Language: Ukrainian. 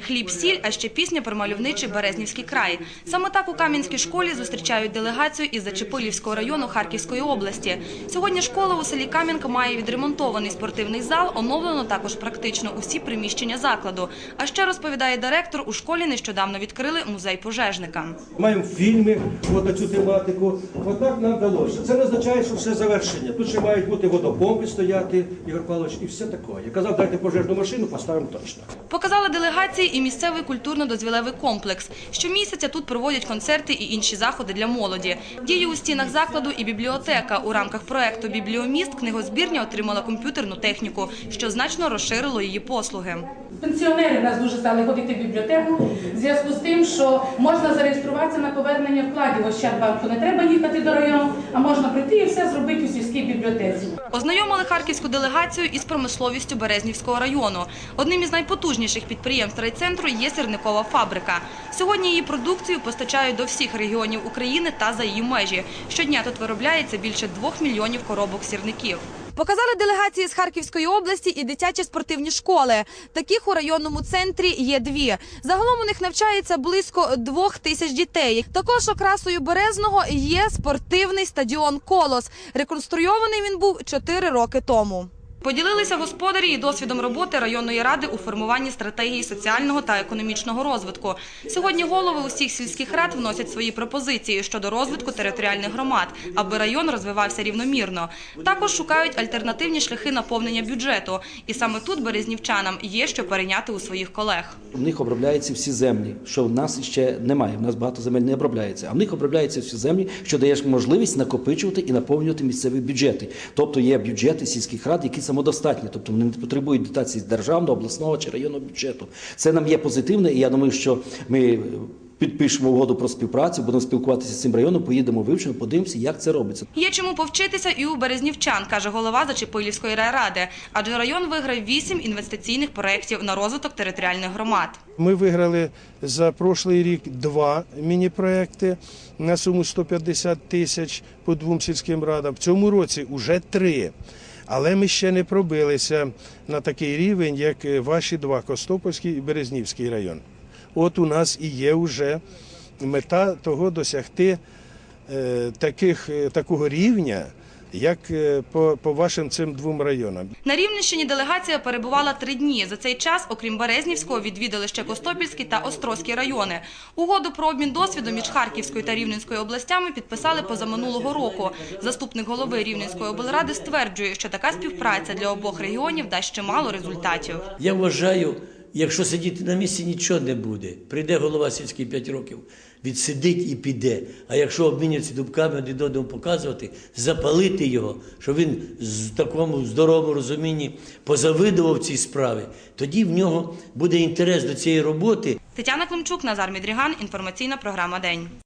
Хліб, сіль, а ще пісня про мальовничий Березнівський край. Саме так у Кам'янській школі зустрічають делегацію із Зачепилівського району Харківської області. Сьогодні школа у селі Кам'янка має відремонтований спортивний зал, оновлено також практично усі приміщення закладу. А ще розповідає директор, у школі нещодавно відкрили музей пожежника. Маємо фільми от на цю тематику. Отак нам вдалося. Це не означає, що все завершення. Тут ще мають бути водопомпи стояти, Ігор Павлович, і все таке. Я казав, дайте пожежну машину, поставимо точно. Показали делегації і місцевий культурно-дозвілевий комплекс. Щомісяця тут проводять концерти і інші заходи для молоді. Діє у стінах закладу і бібліотека. У рамках проекту «Бібліоміст» книгозбірня отримала комп'ютерну техніку, що значно розширило її послуги. Пенсіонери нас дуже стали ходити в бібліотеку в зв'язку з тим, що можна зареєструватися на повернення вкладів Ощадбанку. Не треба їхати до району, а можна прийти і все зробити у сільській бібліотеці. Ознайомили харківську делегацію із промисловістю Березнівського району. Одним із найпотужніших підприємств райцентру є сірникова фабрика. Сьогодні її продукцію постачають до всіх регіонів України та за її межі. Щодня тут виробляється більше двох мільйонів коробок сірників. Показали делегації з Харківської області і дитячі спортивні школи. Таких у районному центрі є дві. Загалом у них навчається близько двох тисяч дітей. Також окрасою Березного є спортивний стадіон Колос. Реконструйований він був чотири роки тому. Поділилися господарі і досвідом роботи районної ради у формуванні стратегії соціального та економічного розвитку. Сьогодні голови усіх сільських рад вносять свої пропозиції щодо розвитку територіальних громад, аби район розвивався рівномірно. Також шукають альтернативні шляхи наповнення бюджету. І саме тут березнівчанам є що перейняти у своїх колег. У них обробляються всі землі, що в нас ще немає. У нас багато земель не обробляється. А в них обробляються всі землі, що дає можливість накопичувати і наповнювати місцеві бюджети. Тобто є бюджети сільських рад, які самодостатні, тобто вони не потребують дотацій з державного, обласного чи районного бюджету. Це нам є позитивне, і я думаю, що ми. Підпишемо угоду про співпрацю, будемо спілкуватися з цим районом, поїдемо вивчимо, подивимося, як це робиться. Є чому повчитися і у березнівчан, каже голова Зачепилівської райради. Адже район виграв вісім інвестиційних проєктів на розвиток територіальних громад. Ми виграли за прошлий рік два міні-проекти на суму 150 тисяч по двом сільським радам. В цьому році вже три. Але ми ще не пробилися на такий рівень, як ваші два Костопольський і Березнівський район. От у нас і є вже мета того досягти е, таких, е, такого рівня, як е, по, по вашим цим двом районам. На Рівненщині делегація перебувала три дні. За цей час, окрім Березнівського, відвідали ще Костопільський та Острозький райони. Угоду про обмін досвідом між Харківською та Рівненською областями підписали позаминулого року. Заступник голови Рівненської облради стверджує, що така співпраця для обох регіонів дасть чимало результатів. Я вважаю, якщо сидіти на місці, нічого не буде. Прийде голова сільський 5 років, відсидить і піде. А якщо обмінюються дубками один одному показувати, запалити його, щоб він з такому здоровому розумінні позавидував цій справі, тоді в нього буде інтерес до цієї роботи. Тетяна Климчук, Назар Мідріган. Інформаційна програма День.